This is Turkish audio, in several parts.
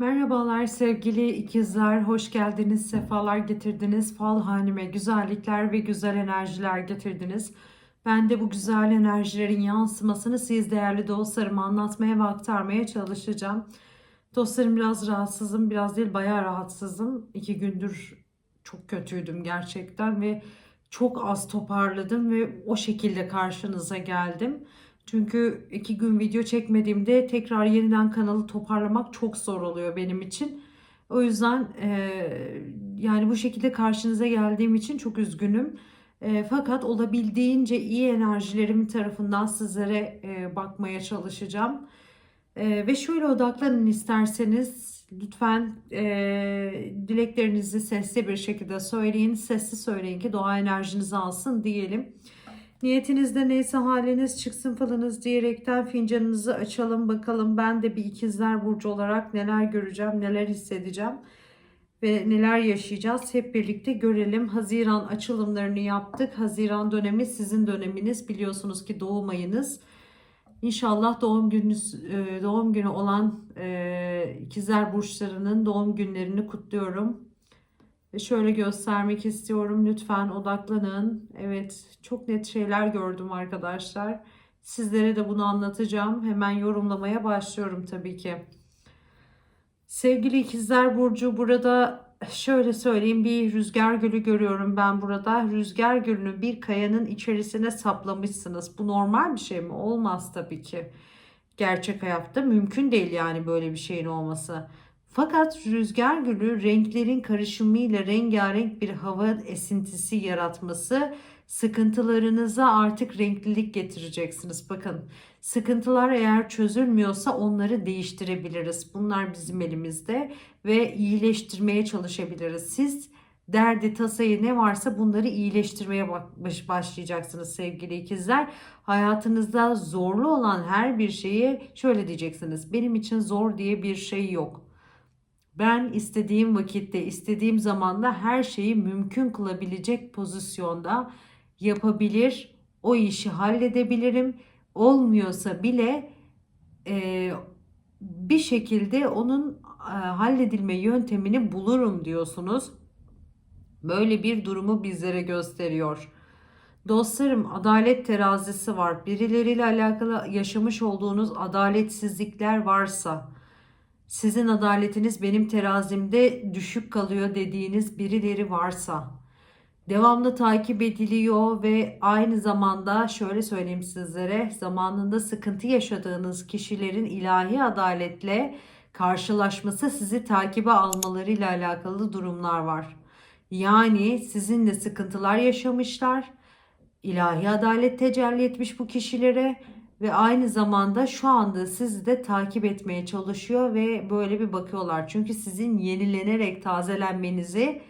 Merhabalar sevgili ikizler, hoş geldiniz, sefalar getirdiniz. Fal haneme güzellikler ve güzel enerjiler getirdiniz. Ben de bu güzel enerjilerin yansımasını siz değerli dostlarıma anlatmaya ve aktarmaya çalışacağım. Dostlarım biraz rahatsızım, biraz değil bayağı rahatsızım. İki gündür çok kötüydüm gerçekten ve çok az toparladım ve o şekilde karşınıza geldim. Çünkü iki gün video çekmediğimde tekrar yeniden kanalı toparlamak çok zor oluyor benim için. O yüzden e, yani bu şekilde karşınıza geldiğim için çok üzgünüm. E, fakat olabildiğince iyi enerjilerim tarafından sizlere e, bakmaya çalışacağım. E, ve şöyle odaklanın isterseniz lütfen e, dileklerinizi sesli bir şekilde söyleyin. Sesli söyleyin ki doğa enerjinizi alsın diyelim. Niyetinizde neyse haliniz çıksın falınız diyerekten fincanınızı açalım bakalım. Ben de bir ikizler burcu olarak neler göreceğim, neler hissedeceğim ve neler yaşayacağız hep birlikte görelim. Haziran açılımlarını yaptık. Haziran dönemi sizin döneminiz. Biliyorsunuz ki doğum ayınız. İnşallah doğum gününüz e, doğum günü olan e, ikizler burçlarının doğum günlerini kutluyorum. Ve şöyle göstermek istiyorum. Lütfen odaklanın. Evet, çok net şeyler gördüm arkadaşlar. Sizlere de bunu anlatacağım. Hemen yorumlamaya başlıyorum tabii ki. Sevgili ikizler burcu burada şöyle söyleyeyim bir rüzgar gölü görüyorum ben burada. Rüzgar gölünü bir kayanın içerisine saplamışsınız. Bu normal bir şey mi? Olmaz tabii ki. Gerçek hayatta mümkün değil yani böyle bir şeyin olması. Fakat rüzgar gülü renklerin karışımıyla rengarenk bir hava esintisi yaratması sıkıntılarınıza artık renklilik getireceksiniz. Bakın sıkıntılar eğer çözülmüyorsa onları değiştirebiliriz. Bunlar bizim elimizde ve iyileştirmeye çalışabiliriz. Siz derdi tasayı ne varsa bunları iyileştirmeye başlayacaksınız sevgili ikizler. Hayatınızda zorlu olan her bir şeyi şöyle diyeceksiniz. Benim için zor diye bir şey yok ben istediğim vakitte, istediğim zamanda her şeyi mümkün kılabilecek pozisyonda yapabilir, o işi halledebilirim. Olmuyorsa bile e, bir şekilde onun e, halledilme yöntemini bulurum diyorsunuz. Böyle bir durumu bizlere gösteriyor. Dostlarım adalet terazisi var. Birileriyle alakalı yaşamış olduğunuz adaletsizlikler varsa, sizin adaletiniz benim terazimde düşük kalıyor dediğiniz birileri varsa devamlı takip ediliyor ve aynı zamanda şöyle söyleyeyim sizlere zamanında sıkıntı yaşadığınız kişilerin ilahi adaletle karşılaşması sizi takibe almalarıyla alakalı durumlar var. Yani sizinle sıkıntılar yaşamışlar. İlahi adalet tecelli etmiş bu kişilere ve aynı zamanda şu anda sizi de takip etmeye çalışıyor ve böyle bir bakıyorlar. Çünkü sizin yenilenerek tazelenmenizi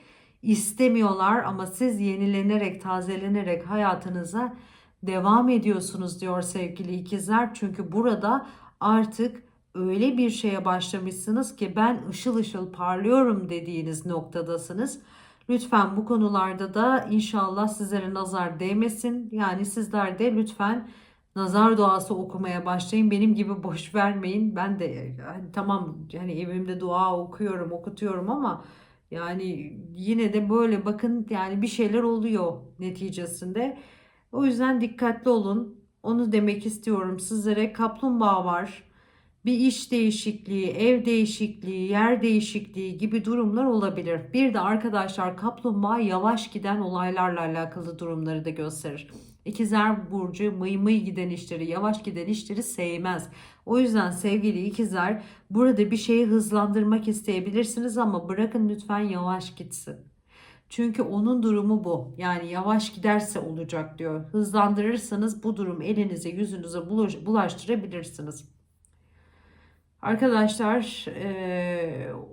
istemiyorlar ama siz yenilenerek tazelenerek hayatınıza devam ediyorsunuz diyor sevgili ikizler. Çünkü burada artık öyle bir şeye başlamışsınız ki ben ışıl ışıl parlıyorum dediğiniz noktadasınız. Lütfen bu konularda da inşallah sizlere nazar değmesin. Yani sizler de lütfen nazar duası okumaya başlayın. Benim gibi boş vermeyin. Ben de yani tamam hani evimde dua okuyorum, okutuyorum ama yani yine de böyle bakın yani bir şeyler oluyor neticesinde. O yüzden dikkatli olun. Onu demek istiyorum sizlere. Kaplumbağa var. Bir iş değişikliği, ev değişikliği, yer değişikliği gibi durumlar olabilir. Bir de arkadaşlar kaplumbağa yavaş giden olaylarla alakalı durumları da gösterir. İkizler burcu mıy mıy giden işleri, yavaş giden işleri sevmez. O yüzden sevgili ikizler burada bir şeyi hızlandırmak isteyebilirsiniz ama bırakın lütfen yavaş gitsin. Çünkü onun durumu bu. Yani yavaş giderse olacak diyor. Hızlandırırsanız bu durum elinize yüzünüze bulaştırabilirsiniz. Arkadaşlar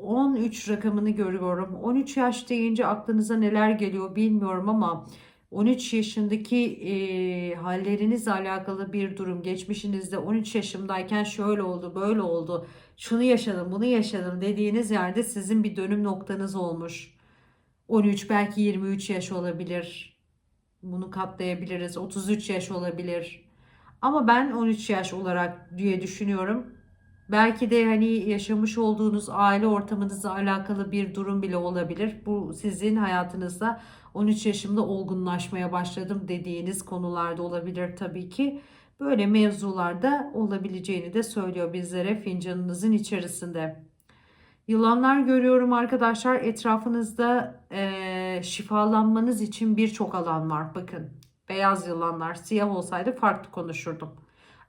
13 rakamını görüyorum. 13 yaş deyince aklınıza neler geliyor bilmiyorum ama 13 yaşındaki e, hallerinizle alakalı bir durum. Geçmişinizde 13 yaşımdayken şöyle oldu böyle oldu şunu yaşadım bunu yaşadım dediğiniz yerde sizin bir dönüm noktanız olmuş. 13 belki 23 yaş olabilir. Bunu katlayabiliriz. 33 yaş olabilir. Ama ben 13 yaş olarak diye düşünüyorum. Belki de hani yaşamış olduğunuz aile ortamınızla alakalı bir durum bile olabilir. Bu sizin hayatınızda 13 yaşımda olgunlaşmaya başladım dediğiniz konularda olabilir tabii ki. Böyle mevzularda olabileceğini de söylüyor bizlere fincanınızın içerisinde. Yılanlar görüyorum arkadaşlar. Etrafınızda eee, şifalanmanız için birçok alan var. Bakın beyaz yılanlar. Siyah olsaydı farklı konuşurdum.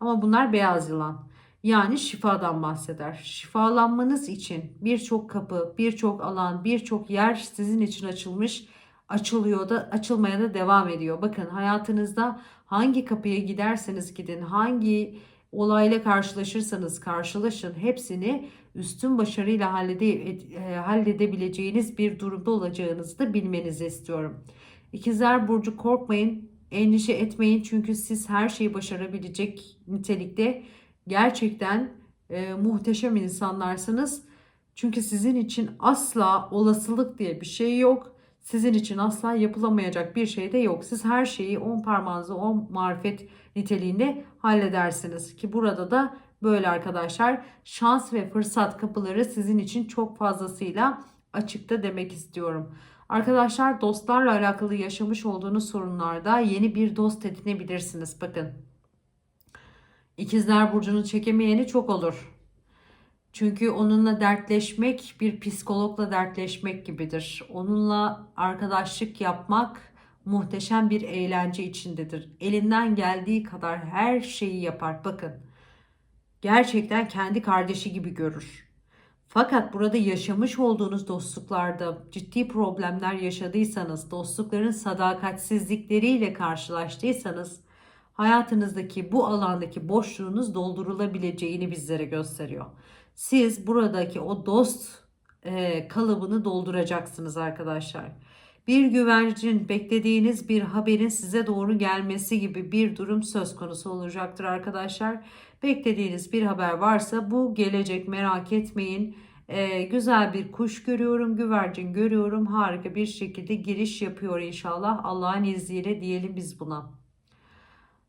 Ama bunlar beyaz yılan. Yani şifadan bahseder. Şifalanmanız için birçok kapı, birçok alan, birçok yer sizin için açılmış, açılıyor da açılmaya da devam ediyor. Bakın hayatınızda hangi kapıya giderseniz gidin, hangi olayla karşılaşırsanız karşılaşın hepsini üstün başarıyla hallede, e, halledebileceğiniz bir durumda olacağınızı da bilmenizi istiyorum. İkizler Burcu korkmayın, endişe etmeyin çünkü siz her şeyi başarabilecek nitelikte gerçekten e, muhteşem insanlarsınız. Çünkü sizin için asla olasılık diye bir şey yok. Sizin için asla yapılamayacak bir şey de yok. Siz her şeyi on parmağınızı on marifet niteliğinde halledersiniz. Ki burada da böyle arkadaşlar şans ve fırsat kapıları sizin için çok fazlasıyla açıkta demek istiyorum. Arkadaşlar dostlarla alakalı yaşamış olduğunuz sorunlarda yeni bir dost edinebilirsiniz. Bakın İkizler Burcu'nu çekemeyeni çok olur. Çünkü onunla dertleşmek bir psikologla dertleşmek gibidir. Onunla arkadaşlık yapmak muhteşem bir eğlence içindedir. Elinden geldiği kadar her şeyi yapar. Bakın. Gerçekten kendi kardeşi gibi görür. Fakat burada yaşamış olduğunuz dostluklarda ciddi problemler yaşadıysanız, dostlukların sadakatsizlikleriyle karşılaştıysanız hayatınızdaki bu alandaki boşluğunuz doldurulabileceğini bizlere gösteriyor. Siz buradaki o dost e, kalıbını dolduracaksınız arkadaşlar. Bir güvercin beklediğiniz bir haberin size doğru gelmesi gibi bir durum söz konusu olacaktır arkadaşlar. Beklediğiniz bir haber varsa bu gelecek merak etmeyin. Ee, güzel bir kuş görüyorum, güvercin görüyorum. Harika bir şekilde giriş yapıyor inşallah. Allah'ın izniyle diyelim biz buna.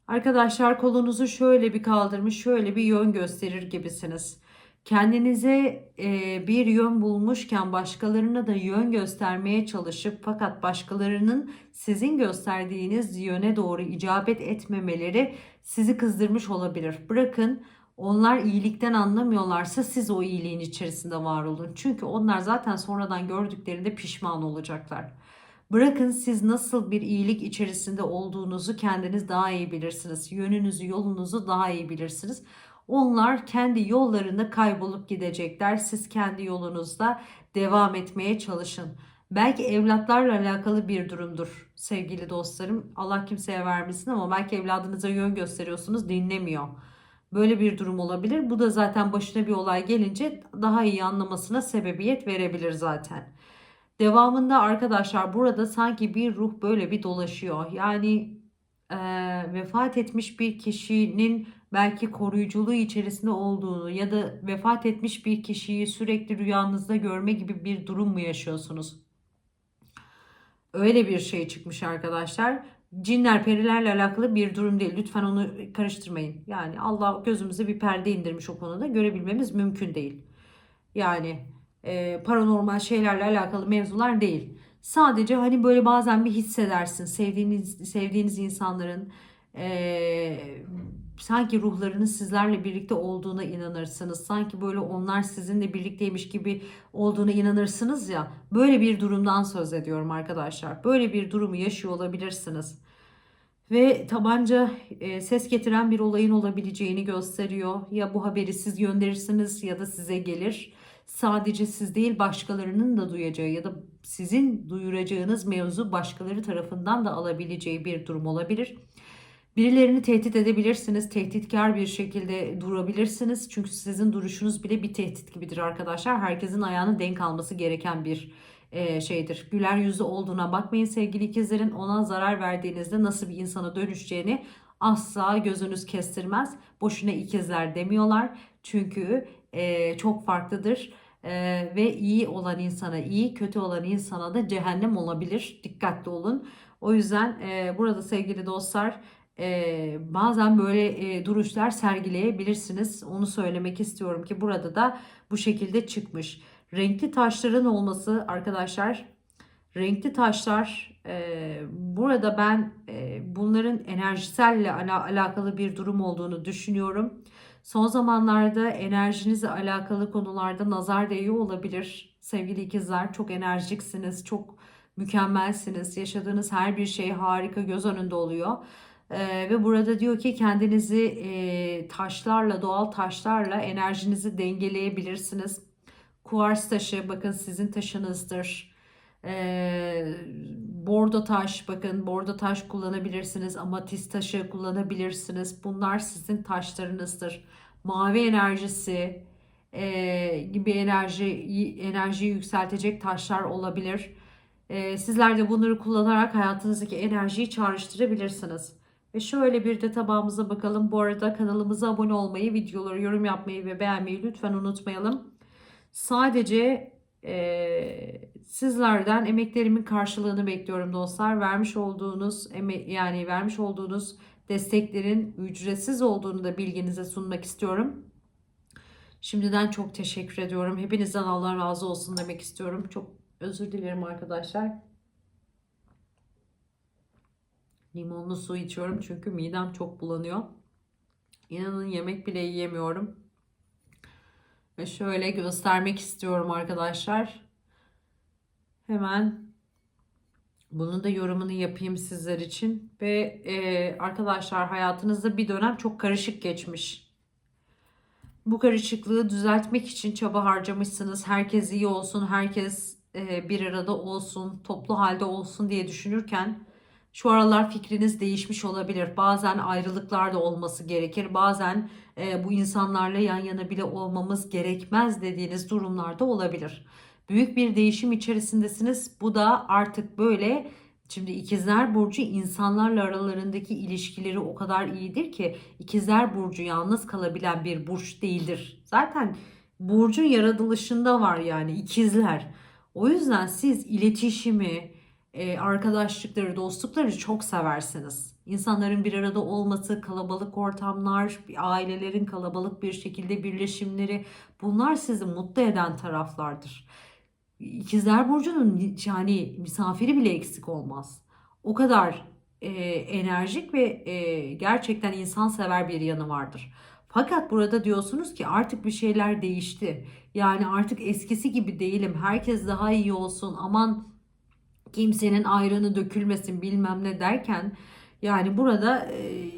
Arkadaşlar kolunuzu şöyle bir kaldırmış, şöyle bir yön gösterir gibisiniz. Kendinize e, bir yön bulmuşken başkalarına da yön göstermeye çalışıp fakat başkalarının sizin gösterdiğiniz yöne doğru icabet etmemeleri sizi kızdırmış olabilir. Bırakın onlar iyilikten anlamıyorlarsa siz o iyiliğin içerisinde var olun. Çünkü onlar zaten sonradan gördüklerinde pişman olacaklar. Bırakın siz nasıl bir iyilik içerisinde olduğunuzu kendiniz daha iyi bilirsiniz. Yönünüzü, yolunuzu daha iyi bilirsiniz. Onlar kendi yollarında kaybolup gidecekler. Siz kendi yolunuzda devam etmeye çalışın. Belki evlatlarla alakalı bir durumdur sevgili dostlarım. Allah kimseye vermesin ama belki evladınıza yön gösteriyorsunuz dinlemiyor. Böyle bir durum olabilir. Bu da zaten başına bir olay gelince daha iyi anlamasına sebebiyet verebilir zaten. Devamında arkadaşlar burada sanki bir ruh böyle bir dolaşıyor. Yani e, vefat etmiş bir kişinin belki koruyuculuğu içerisinde olduğunu ya da vefat etmiş bir kişiyi sürekli rüyanızda görme gibi bir durum mu yaşıyorsunuz? Öyle bir şey çıkmış arkadaşlar. Cinler, perilerle alakalı bir durum değil. Lütfen onu karıştırmayın. Yani Allah gözümüze bir perde indirmiş o konuda. Görebilmemiz mümkün değil. Yani e, paranormal şeylerle alakalı mevzular değil. Sadece hani böyle bazen bir hissedersin sevdiğiniz sevdiğiniz insanların e, sanki ruhlarının sizlerle birlikte olduğuna inanırsınız. Sanki böyle onlar sizinle birlikteymiş gibi olduğuna inanırsınız ya. Böyle bir durumdan söz ediyorum arkadaşlar. Böyle bir durumu yaşıyor olabilirsiniz. Ve tabanca e, ses getiren bir olayın olabileceğini gösteriyor. Ya bu haberi siz gönderirsiniz ya da size gelir sadece siz değil başkalarının da duyacağı ya da sizin duyuracağınız mevzu başkaları tarafından da alabileceği bir durum olabilir. Birilerini tehdit edebilirsiniz. Tehditkar bir şekilde durabilirsiniz. Çünkü sizin duruşunuz bile bir tehdit gibidir arkadaşlar. Herkesin ayağını denk alması gereken bir e, şeydir. Güler yüzü olduğuna bakmayın sevgili ikizlerin. Ona zarar verdiğinizde nasıl bir insana dönüşeceğini asla gözünüz kestirmez. Boşuna ikizler demiyorlar. Çünkü e, çok farklıdır. E, ve iyi olan insana iyi, kötü olan insana da cehennem olabilir. Dikkatli olun. O yüzden e, burada sevgili dostlar e, bazen böyle e, duruşlar sergileyebilirsiniz. Onu söylemek istiyorum ki burada da bu şekilde çıkmış. Renkli taşların olması arkadaşlar, renkli taşlar e, burada ben e, bunların enerjiselle ala- alakalı bir durum olduğunu düşünüyorum. Son zamanlarda enerjinizle alakalı konularda nazar değiyor olabilir. Sevgili ikizler çok enerjiksiniz, çok mükemmelsiniz. Yaşadığınız her bir şey harika göz önünde oluyor. Ee, ve burada diyor ki kendinizi e, taşlarla, doğal taşlarla enerjinizi dengeleyebilirsiniz. Kuvars taşı bakın sizin taşınızdır. Ee, bordo taş bakın bordo taş kullanabilirsiniz. Amatist taşı kullanabilirsiniz. Bunlar sizin taşlarınızdır. Mavi enerjisi e, gibi enerji enerjiyi yükseltecek taşlar olabilir. E, sizler de bunları kullanarak hayatınızdaki enerjiyi çağrıştırabilirsiniz. Ve şöyle bir de tabağımıza bakalım. Bu arada kanalımıza abone olmayı, videoları yorum yapmayı ve beğenmeyi lütfen unutmayalım. Sadece e, sizlerden emeklerimin karşılığını bekliyorum dostlar. Vermiş olduğunuz yani vermiş olduğunuz desteklerin ücretsiz olduğunu da bilginize sunmak istiyorum. Şimdiden çok teşekkür ediyorum. Hepinizden Allah razı olsun demek istiyorum. Çok özür dilerim arkadaşlar. Limonlu su içiyorum çünkü midem çok bulanıyor. İnanın yemek bile yiyemiyorum. Ve şöyle göstermek istiyorum arkadaşlar. Hemen bunun da yorumunu yapayım sizler için. Ve e, arkadaşlar hayatınızda bir dönem çok karışık geçmiş. Bu karışıklığı düzeltmek için çaba harcamışsınız. Herkes iyi olsun, herkes e, bir arada olsun, toplu halde olsun diye düşünürken şu aralar fikriniz değişmiş olabilir. Bazen ayrılıklar da olması gerekir. Bazen e, bu insanlarla yan yana bile olmamız gerekmez dediğiniz durumlarda olabilir. Büyük bir değişim içerisindesiniz. Bu da artık böyle Şimdi ikizler burcu insanlarla aralarındaki ilişkileri o kadar iyidir ki ikizler burcu yalnız kalabilen bir burç değildir. Zaten burcun yaratılışında var yani ikizler. O yüzden siz iletişimi, e, arkadaşlıkları, dostlukları çok seversiniz. İnsanların bir arada olması, kalabalık ortamlar, ailelerin kalabalık bir şekilde birleşimleri bunlar sizi mutlu eden taraflardır. İkizler Burcu'nun yani misafiri bile eksik olmaz. O kadar e, enerjik ve e, gerçekten insansever bir yanı vardır. Fakat burada diyorsunuz ki artık bir şeyler değişti. Yani artık eskisi gibi değilim. Herkes daha iyi olsun. Aman kimsenin ayranı dökülmesin bilmem ne derken yani burada e,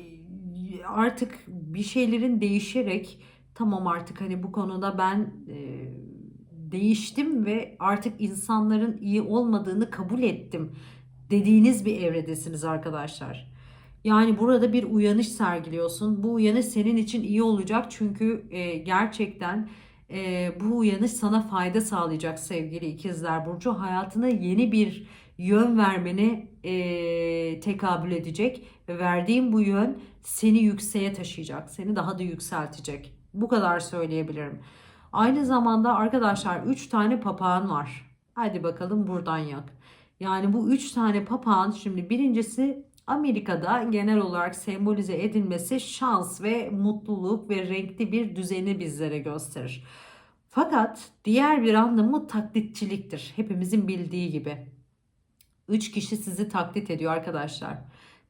artık bir şeylerin değişerek tamam artık hani bu konuda ben e, değiştim ve artık insanların iyi olmadığını kabul ettim dediğiniz bir evredesiniz arkadaşlar. Yani burada bir uyanış sergiliyorsun. Bu uyanış senin için iyi olacak çünkü e, gerçekten e, bu uyanış sana fayda sağlayacak sevgili ikizler Burcu. Hayatına yeni bir yön vermeni e, tekabül edecek ve verdiğim bu yön seni yükseğe taşıyacak. Seni daha da yükseltecek. Bu kadar söyleyebilirim. Aynı zamanda arkadaşlar 3 tane papağan var. Hadi bakalım buradan yak. Yani bu 3 tane papağan şimdi birincisi Amerika'da genel olarak sembolize edilmesi şans ve mutluluk ve renkli bir düzeni bizlere gösterir. Fakat diğer bir anlamı taklitçiliktir. Hepimizin bildiği gibi. 3 kişi sizi taklit ediyor arkadaşlar.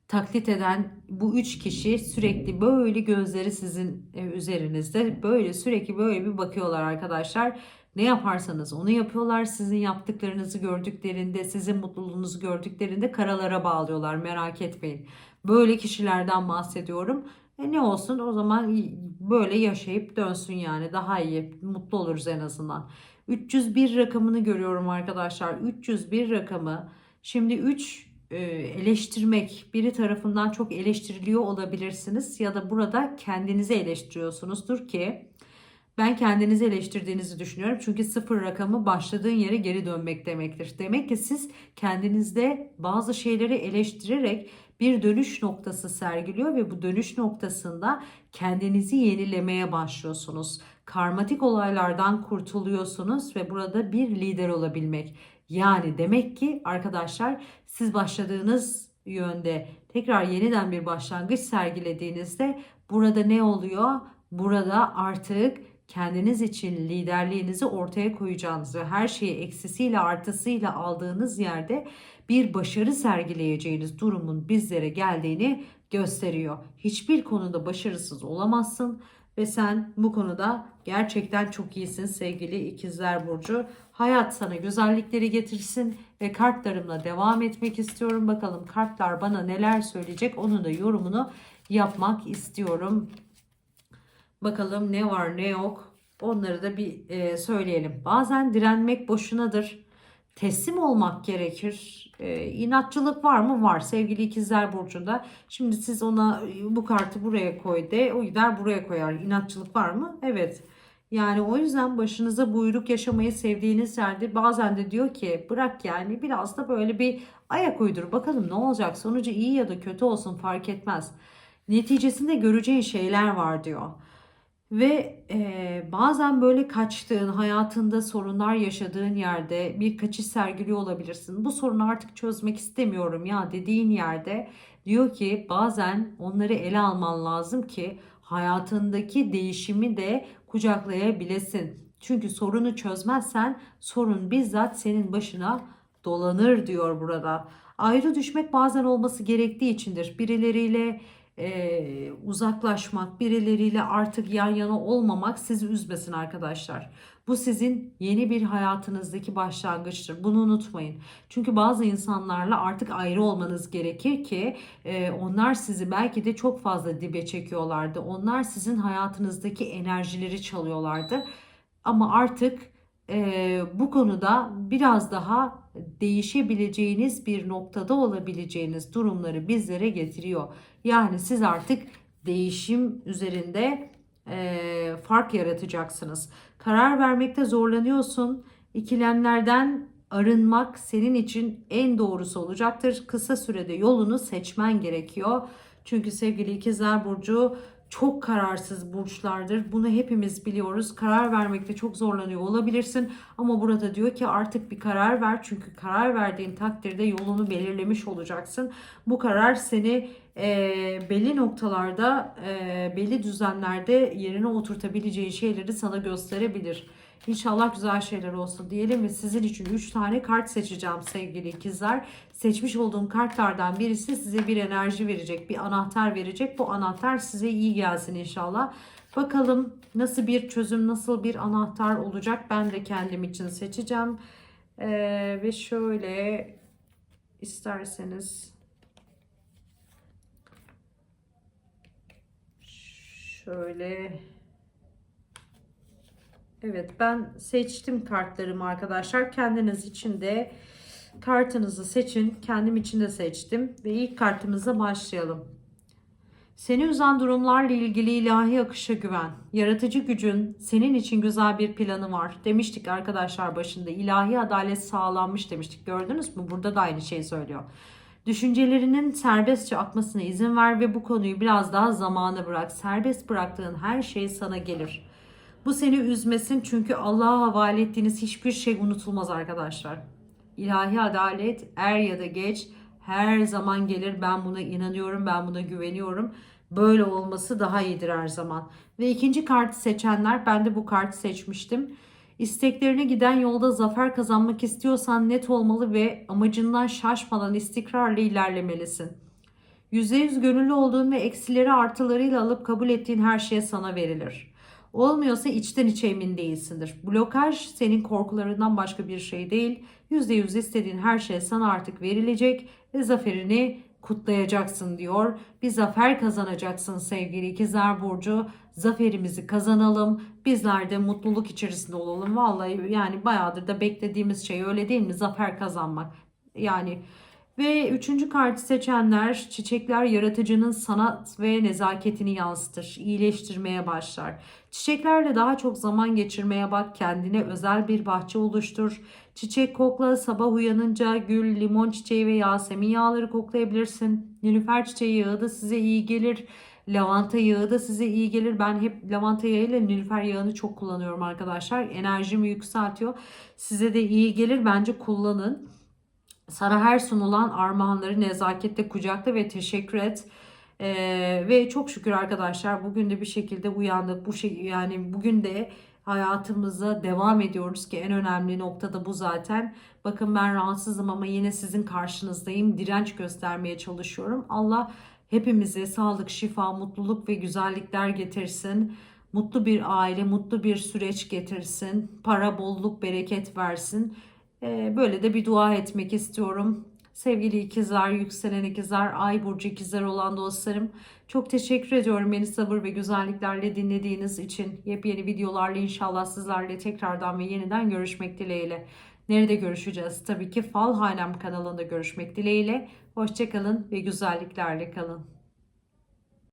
Taklit eden bu üç kişi sürekli böyle gözleri sizin e, üzerinizde böyle sürekli böyle bir bakıyorlar arkadaşlar. Ne yaparsanız onu yapıyorlar. Sizin yaptıklarınızı gördüklerinde, sizin mutluluğunuzu gördüklerinde karalara bağlıyorlar. Merak etmeyin. Böyle kişilerden bahsediyorum. E ne olsun o zaman böyle yaşayıp dönsün yani daha iyi, mutlu oluruz en azından. 301 rakamını görüyorum arkadaşlar. 301 rakamı. Şimdi 3 e, eleştirmek biri tarafından çok eleştiriliyor olabilirsiniz ya da burada kendinizi eleştiriyorsunuzdur ki ben kendinizi eleştirdiğinizi düşünüyorum. Çünkü sıfır rakamı başladığın yere geri dönmek demektir. Demek ki siz kendinizde bazı şeyleri eleştirerek bir dönüş noktası sergiliyor ve bu dönüş noktasında kendinizi yenilemeye başlıyorsunuz. Karmatik olaylardan kurtuluyorsunuz ve burada bir lider olabilmek. Yani demek ki arkadaşlar siz başladığınız yönde tekrar yeniden bir başlangıç sergilediğinizde burada ne oluyor? Burada artık kendiniz için liderliğinizi ortaya koyacağınız ve her şeyi eksisiyle artısıyla aldığınız yerde bir başarı sergileyeceğiniz durumun bizlere geldiğini gösteriyor. Hiçbir konuda başarısız olamazsın ve sen bu konuda gerçekten çok iyisin sevgili ikizler burcu. Hayat sana güzellikleri getirsin ve kartlarımla devam etmek istiyorum. Bakalım kartlar bana neler söyleyecek onun da yorumunu yapmak istiyorum. Bakalım ne var ne yok onları da bir e, söyleyelim. Bazen direnmek boşunadır. Teslim olmak gerekir. E, inatçılık var mı? Var sevgili ikizler burcunda. Şimdi siz ona e, bu kartı buraya koy de o gider buraya koyar. İnatçılık var mı? Evet. Yani o yüzden başınıza buyruk yaşamayı sevdiğiniz yerde bazen de diyor ki bırak yani biraz da böyle bir ayak uydur bakalım ne olacak sonucu iyi ya da kötü olsun fark etmez. Neticesinde göreceğin şeyler var diyor. Ve e, bazen böyle kaçtığın, hayatında sorunlar yaşadığın yerde bir kaçış sergiliyor olabilirsin. Bu sorunu artık çözmek istemiyorum ya dediğin yerde diyor ki bazen onları ele alman lazım ki hayatındaki değişimi de kucaklayabilesin. Çünkü sorunu çözmezsen sorun bizzat senin başına dolanır diyor burada. Ayrı düşmek bazen olması gerektiği içindir. Birileriyle e, uzaklaşmak, birileriyle artık yan yana olmamak sizi üzmesin arkadaşlar. Bu sizin yeni bir hayatınızdaki başlangıçtır. Bunu unutmayın. Çünkü bazı insanlarla artık ayrı olmanız gerekir ki e, onlar sizi belki de çok fazla dibe çekiyorlardı. Onlar sizin hayatınızdaki enerjileri çalıyorlardı. Ama artık e, bu konuda biraz daha değişebileceğiniz bir noktada olabileceğiniz durumları bizlere getiriyor. Yani siz artık değişim üzerinde e, fark yaratacaksınız. Karar vermekte zorlanıyorsun. İkilemlerden arınmak senin için en doğrusu olacaktır. Kısa sürede yolunu seçmen gerekiyor. Çünkü sevgili ikizler burcu çok kararsız burçlardır. Bunu hepimiz biliyoruz. Karar vermekte çok zorlanıyor olabilirsin. Ama burada diyor ki artık bir karar ver. Çünkü karar verdiğin takdirde yolunu belirlemiş olacaksın. Bu karar seni e, belli noktalarda, e, belli düzenlerde yerine oturtabileceğin şeyleri sana gösterebilir. İnşallah güzel şeyler olsun diyelim ve sizin için 3 tane kart seçeceğim sevgili ikizler. Seçmiş olduğum kartlardan birisi size bir enerji verecek, bir anahtar verecek. Bu anahtar size iyi gelsin inşallah. Bakalım nasıl bir çözüm, nasıl bir anahtar olacak ben de kendim için seçeceğim. Ee, ve şöyle isterseniz şöyle Evet ben seçtim kartlarımı arkadaşlar. Kendiniz için de kartınızı seçin. Kendim için de seçtim. Ve ilk kartımıza başlayalım. Seni üzen durumlarla ilgili ilahi akışa güven. Yaratıcı gücün senin için güzel bir planı var. Demiştik arkadaşlar başında ilahi adalet sağlanmış demiştik. Gördünüz mü? Burada da aynı şeyi söylüyor. Düşüncelerinin serbestçe akmasına izin ver ve bu konuyu biraz daha zamana bırak. Serbest bıraktığın her şey sana gelir. Bu seni üzmesin çünkü Allah'a havale ettiğiniz hiçbir şey unutulmaz arkadaşlar. İlahi adalet er ya da geç her zaman gelir. Ben buna inanıyorum, ben buna güveniyorum. Böyle olması daha iyidir her zaman. Ve ikinci kartı seçenler, ben de bu kartı seçmiştim. İsteklerine giden yolda zafer kazanmak istiyorsan net olmalı ve amacından şaşmadan istikrarla ilerlemelisin. %100 gönüllü olduğun ve eksileri artılarıyla alıp kabul ettiğin her şey sana verilir. Olmuyorsa içten içe emin değilsindir. Blokaj senin korkularından başka bir şey değil. %100 istediğin her şey sana artık verilecek ve zaferini kutlayacaksın diyor. Bir zafer kazanacaksın sevgili ikizler burcu. Zaferimizi kazanalım. Bizler de mutluluk içerisinde olalım. Vallahi yani bayağıdır da beklediğimiz şey öyle değil mi? Zafer kazanmak. Yani ve üçüncü kartı seçenler çiçekler yaratıcının sanat ve nezaketini yansıtır, iyileştirmeye başlar. Çiçeklerle daha çok zaman geçirmeye bak, kendine özel bir bahçe oluştur. Çiçek kokla, sabah uyanınca gül, limon çiçeği ve yasemin yağları koklayabilirsin. Nilüfer çiçeği yağı da size iyi gelir. Lavanta yağı da size iyi gelir. Ben hep lavanta yağı ile nilüfer yağını çok kullanıyorum arkadaşlar. Enerjimi yükseltiyor. Size de iyi gelir. Bence kullanın. Sana her sunulan armağanları nezaketle kucakla ve teşekkür et. Ee, ve çok şükür arkadaşlar bugün de bir şekilde uyandık. Bu şey yani bugün de hayatımıza devam ediyoruz ki en önemli nokta da bu zaten. Bakın ben rahatsızım ama yine sizin karşınızdayım. Direnç göstermeye çalışıyorum. Allah hepimize sağlık, şifa, mutluluk ve güzellikler getirsin. Mutlu bir aile, mutlu bir süreç getirsin. Para, bolluk, bereket versin. Ee, böyle de bir dua etmek istiyorum. Sevgili ikizler, yükselen ikizler, ay burcu ikizler olan dostlarım. Çok teşekkür ediyorum beni sabır ve güzelliklerle dinlediğiniz için. Yepyeni videolarla inşallah sizlerle tekrardan ve yeniden görüşmek dileğiyle. Nerede görüşeceğiz? Tabii ki Fal Hanem kanalında görüşmek dileğiyle. Hoşçakalın ve güzelliklerle kalın.